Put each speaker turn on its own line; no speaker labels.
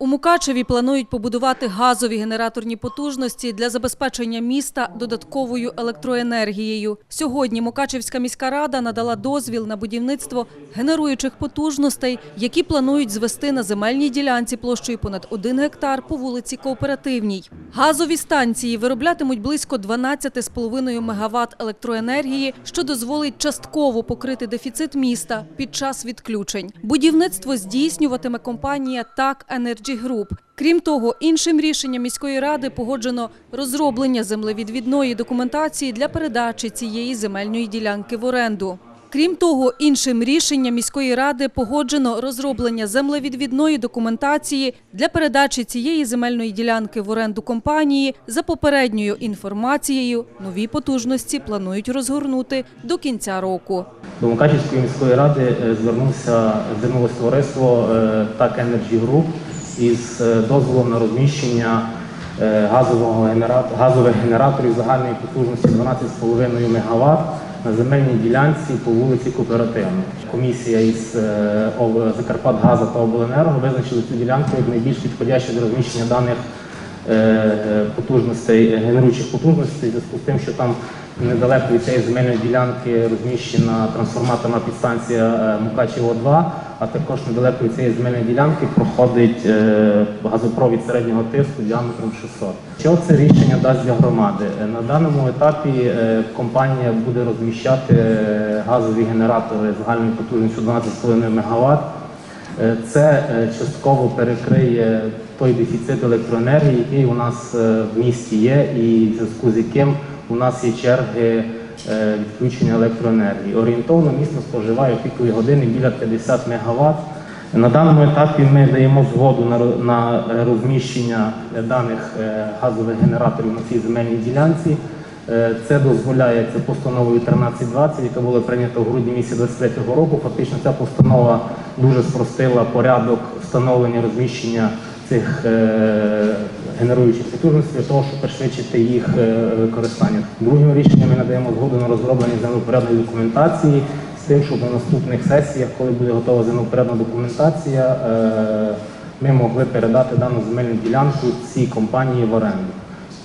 У Мукачеві планують побудувати газові генераторні потужності для забезпечення міста додатковою електроенергією. Сьогодні Мукачевська міська рада надала дозвіл на будівництво генеруючих потужностей, які планують звести на земельній ділянці площею понад 1 гектар по вулиці Кооперативній. Газові станції вироблятимуть близько 12,5 МВт електроенергії, що дозволить частково покрити дефіцит міста під час відключень. Будівництво здійснюватиме компанія «Так Energy Group». Крім того, іншим рішенням міської ради погоджено розроблення землевідвідної документації для передачі цієї земельної ділянки в оренду. Крім того, іншим рішенням міської ради погоджено розроблення землевідвідної документації для передачі цієї земельної ділянки в оренду компанії. За попередньою інформацією, нові потужності планують розгорнути до кінця року.
До Мукачівської міської ради е, звернувся звернулося товариство е, «Так Energy Group» із е, дозволом на розміщення е, газового генератора, газових генераторів загальної потужності 12,5 МВт на земельній ділянці по вулиці Кооперативна. Комісія із е, Закарпатгазу та Обленерго визначили цю ділянку як найбільш підходящу для розміщення даних потужностей, генеруючих потужностей, в зв'язку з тим, що там недалеко від цієї земельної діянки розміщена трансформаторна підстанція Мукачево 2, а також недалеко від цієї земельної ділянки проходить е, газопровід середнього тиску діаметром 600. Що це рішення дасть для громади? Е, На даному етапі е, компанія буде розміщати газові генератори загальною потужністю 12,5 МВт. Це частково перекриє той дефіцит електроенергії, який у нас в місті є, і в зв'язку з яким у нас є черги відключення електроенергії. Орієнтовно місто споживає пікові години біля 50 МВт. На даному етапі ми даємо згоду на ро- на е, розміщення е, даних е, газових генераторів на цій земельній ділянці. Е, Це дозволяється постановою 1320, яка була прийнята в грудні місяці 23 року. Фактично ця постанова дуже спростила порядок встановлення розміщення цих е, генеруючих потужностей для того, щоб пришвидшити їх е, використання. Другим рішенням ми надаємо згоду на розроблення землепорядної документації з тим, щоб на наступних сесіях, коли буде готова землевпорядна документація, е, ми могли передати дану земельну ділянку цій компанії в оренду.